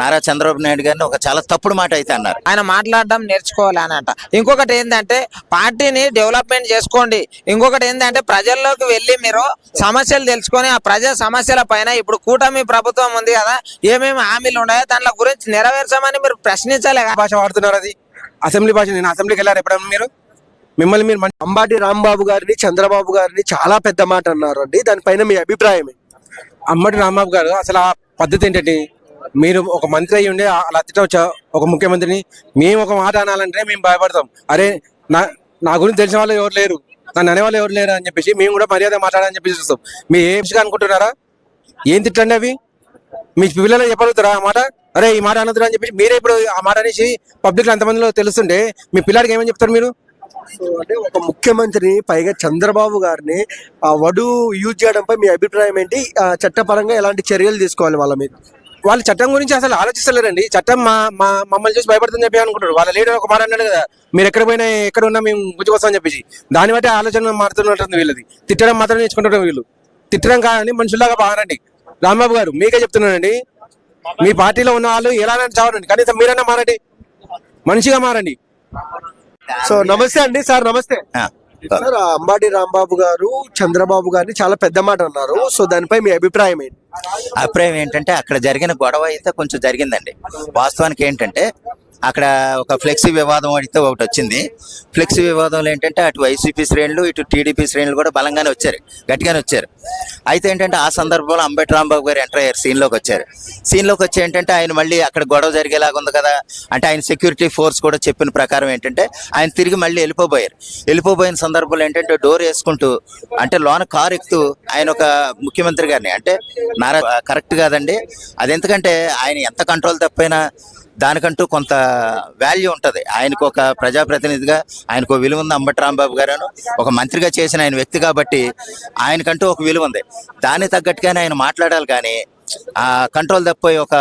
నారా చంద్రబాబు నాయుడు గారిని ఒక చాలా తప్పుడు మాట అయితే అన్నారు. ఆయన మాట్లాడడం నేర్చుకోవాలి అని అంట ఇంకొకటి ఏంటంటే పార్టీని డెవలప్మెంట్ చేసుకోండి. ఇంకొకటి ఏంటంటే ప్రజల్లోకి వెళ్ళి మీరు సమస్యలు తెలుసుకొని ఆ ప్రజా సమస్యల పైన ఇప్పుడు కూటమి ప్రభుత్వం ఉంది కదా ఏమేమి హామీలు ఉన్నాయో దాంట్లో గురించి నెరవేర్చమని మీరు ప్రశ్నించాలి. భాష వాడుతున్నారు అది. అసెంబ్లీ భాష నేను అసెంబ్లీకి వెళ్ళారు ఎప్పుడన్నా మీరు? మిమ్మల్ని మీరు అంబాటి రాంబాబు గారిని చంద్రబాబు గారిని చాలా పెద్ద మాట అన్నారు అండి దానిపైన మీ అభిప్రాయం? అమ్మటి రాంబాబు గారు అసలు ఆ పద్ధతి ఏంటంటే మీరు ఒక మంత్రి అయ్యి ఉండే అలా తిట్టవచ్చా ఒక ముఖ్యమంత్రిని? మేము ఒక మాట అనాలంటే మేము భయపడతాం. అరే నా నా గురించి తెలిసిన వాళ్ళు ఎవరు లేరు. నన్ను అనేవాళ్ళు ఎవరు లేరు అని చెప్పేసి మేము కూడా మర్యాద మాట్లాడాలని చెప్పేసి చూస్తాం. మీరు ఏ విషయంగా అనుకుంటున్నారా? ఏం తిట్టండి అవి? మీ పిల్లలు చెప్పగలుగుతారా ఆ మాట? అరే ఈ మాట అనొద్దురా అని చెప్పేసి మీరే ఇప్పుడు ఆ మాట అనేసి పబ్లిక్లో ఎంతమందిలో తెలుస్తుంటే మీ పిల్లాడికి ఏమని చెప్తారు మీరు? సో అంటే ఒక ముఖ్యమంత్రిని పైగా చంద్రబాబు గారిని ఆ వడు యూజ్ చేయడంపై మీ అభిప్రాయం ఏంటి? చట్టపరంగా ఎలాంటి చర్యలు తీసుకోవాలి వాళ్ళ మీద? వాళ్ళు చట్టం గురించి అసలు ఆలోచిస్తలేరండి. చట్టం మా మా మమ్మల్ని చూసి భయపడుతుందని చెప్పి అనుకుంటారు వాళ్ళ లీడర్ ఒక మాట అన్నాడు కదా మీరు ఎక్కడ పోయినా ఎక్కడ ఉన్నా మేము గుర్తుకొస్తామని చెప్పేసి. దాన్ని బట్టి ఆలోచన మారుతున్నట్టుంది వీళ్ళది. తిట్టడం మాత్రం నేర్చుకుంటారు వీళ్ళు. తిట్టడం కాదని మనుషుల్లాగా బాగానండి. రాంబాబు గారు మీకే చెప్తున్నానండి. మీ పార్టీలో ఉన్న వాళ్ళు ఎలానైనా చావరండి. కనీసం మీరైనా మారండి. మనిషిగా మారండి. సో నమస్తే అండి. సార్ నమస్తే. సార్ అంబాటి రాంబాబు గారు చంద్రబాబు గారిని చాలా పెద్ద మాట అన్నారు. సో దానిపై మీ అభిప్రాయం ఏంటి? అభిప్రాయం ఏంటంటే అక్కడ జరిగిన గొడవ అయితే కొంచెం జరిగిందండి. వాస్తవానికి ఏంటంటే అక్కడ ఒక ఫ్లెక్సీ వివాదం అడిగితే ఒకటి వచ్చింది. ఫ్లెక్సీ వివాదంలో ఏంటంటే అటు వైసీపీ శ్రేణులు ఇటు టీడీపీ శ్రేణులు కూడా బలంగానే వచ్చారు గట్టిగానే వచ్చారు. అయితే ఏంటంటే ఆ సందర్భంలో అంబేద్కర్ రాంబాబు గారు ఎంటర్ అయ్యారు సీన్లోకి వచ్చారు. సీన్లోకి వచ్చి ఏంటంటే ఆయన మళ్ళీ అక్కడ గొడవ జరిగేలాగా ఉంది కదా అంటే ఆయన సెక్యూరిటీ ఫోర్స్ కూడా చెప్పిన ప్రకారం ఏంటంటే ఆయన తిరిగి మళ్ళీ వెళ్ళిపోబోయారు. వెళ్ళిపోబోయిన సందర్భంలో ఏంటంటే డోర్ వేసుకుంటూ అంటే లోన కారు ఎక్కుతూ ఆయన ఒక ముఖ్యమంత్రి గారిని అంటే నారా కరెక్ట్ కాదండి. అది ఎందుకంటే ఆయన ఎంత కంట్రోల్ తప్పైనా దానికంటూ కొంత వాల్యూ ఉంటుంది. ఆయనకు ఒక ప్రజాప్రతినిధిగా ఆయనకు ఒక విలువ ఉంది అంబటి రాంబాబు గారు ఒక మంత్రిగా చేసిన ఆయన వ్యక్తి కాబట్టి ఆయనకంటూ ఒక విలువ ఉంది దానికి తగ్గట్టుగానే ఆయన మాట్లాడాలి కానీ కంట్రోల్ తప్పిపోయి ఒక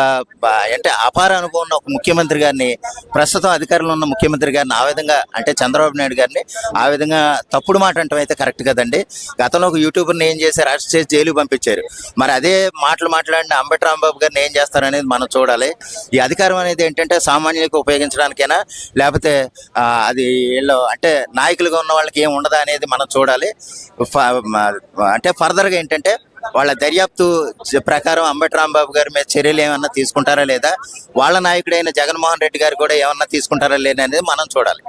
అంటే అపార అనుభవం ఉన్న ఒక ముఖ్యమంత్రి గారిని ప్రస్తుతం అధికారంలో ఉన్న ముఖ్యమంత్రి గారిని ఆ విధంగా అంటే చంద్రబాబు నాయుడు గారిని ఆ విధంగా తప్పుడు మాట అంటాం అయితే కరెక్ట్ కదండి. గతంలో ఒక యూట్యూబర్ని ఏం చేశారు? అరెస్ట్ చేసి జైలు పంపించారు. మరి అదే మాటలు మాట్లాడిన అంబటి రాంబాబు గారిని ఏం చేస్తారనేది మనం చూడాలి. ఈ అధికారం అనేది ఏంటంటే సామాన్యులకు ఉపయోగించడానికైనా లేకపోతే అది వీళ్ళు అంటే నాయకులుగా ఉన్న వాళ్ళకి ఏం ఉండదా అనేది మనం చూడాలి. ఫ- అంటే ఫర్దర్గా ఏంటంటే వాళ్ళ దర్యాప్తు ప్రకారం అంబటి రాంబాబు గారి మీద చర్యలు ఏమన్నా తీసుకుంటారా లేదా? వాళ్ళ నాయకుడైన జగన్మోహన్ రెడ్డి గారు కూడా ఏమన్నా తీసుకుంటారా లేదా అనేది మనం చూడాలి.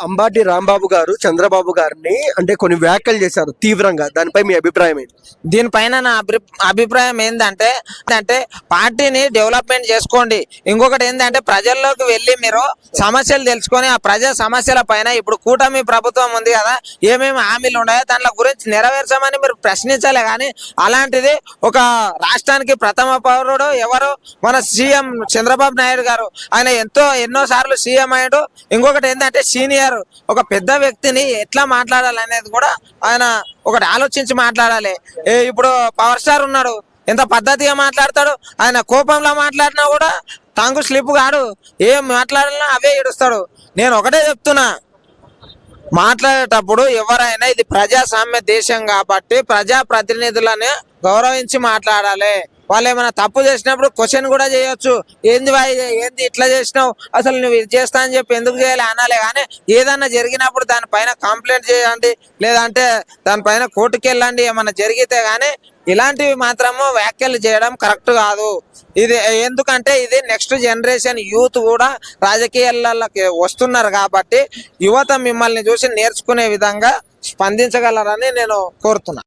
అంబాటి రాంబాబు గారు చంద్రబాబు గారిని అంటే కొన్ని వ్యాఖ్యలు చేశారు తీవ్రంగా. దానిపై మీ అభిప్రాయం ఏంటి? దీనిపైన నా అభి- అభిప్రాయం ఏంటంటే అంటే పార్టీని డెవలప్మెంట్ చేసుకోండి. ఇంకొకటి ఏంటంటే ప్రజల్లోకి వెళ్ళి మీరు సమస్యలు తెలుసుకొని ఆ ప్రజా సమస్యల పైన ఇప్పుడు కూటమి ప్రభుత్వం ఉంది కదా ఏమేమి హామీలు ఉన్నాయో దాని గురించి నెరవేర్చమని మీరు ప్రశ్నించాలి కానీ అలాంటిది ఒక రాష్ట్రానికి ప్రథమ పౌరుడు ఎవరు? మన సీఎం చంద్రబాబు నాయుడు గారు. ఆయన ఎంతో ఎన్నో సార్లు సీఎం అయ్యాడు. ఇంకొకటి ఏంటంటే సీనియర్ ఒక పెద్ద వ్యక్తిని ఎట్లా మాట్లాడాలి అనేది కూడా ఆయన ఒకటి ఆలోచించి మాట్లాడాలి. ఏ ఇప్పుడు పవర్ స్టార్ ఉన్నాడు ఎంత పద్ధతిగా మాట్లాడతాడు ఆయన కోపంలో మాట్లాడినా కూడా తాంగు స్లిప్ కాడు. ఏం మాట్లాడినా అవే ఏడుస్తాడు. నేను ఒకటే చెప్తున్నా మాట్లాడేటప్పుడు ఎవరైనా ఇది ప్రజాస్వామ్య దేశం కాబట్టి ప్రజా ప్రతినిధులని గౌరవించి మాట్లాడాలి. వాళ్ళు ఏమైనా తప్పు చేసినప్పుడు క్వశ్చన్ కూడా చేయొచ్చు. ఏంది ఏంది ఇట్లా చేసినావు? అసలు నువ్వు ఇది చేస్తా అని చెప్పి ఎందుకు చేయాలి అనాలి. కానీ ఏదన్నా జరిగినప్పుడు దానిపైన కంప్లైంట్ చేయండి. లేదంటే దానిపైన కోర్టుకి వెళ్ళండి. ఏమన్నా జరిగితే కానీ ఇలాంటివి మాత్రము వ్యాఖ్యలు చేయడం కరెక్ట్ కాదు. ఇది ఎందుకంటే ఇది నెక్స్ట్ జనరేషన్ యూత్ కూడా రాజకీయాలకి వస్తున్నారు కాబట్టి యువత మిమ్మల్ని చూసి నేర్చుకునే విధంగా స్పందించగలరని నేను కోరుతున్నా.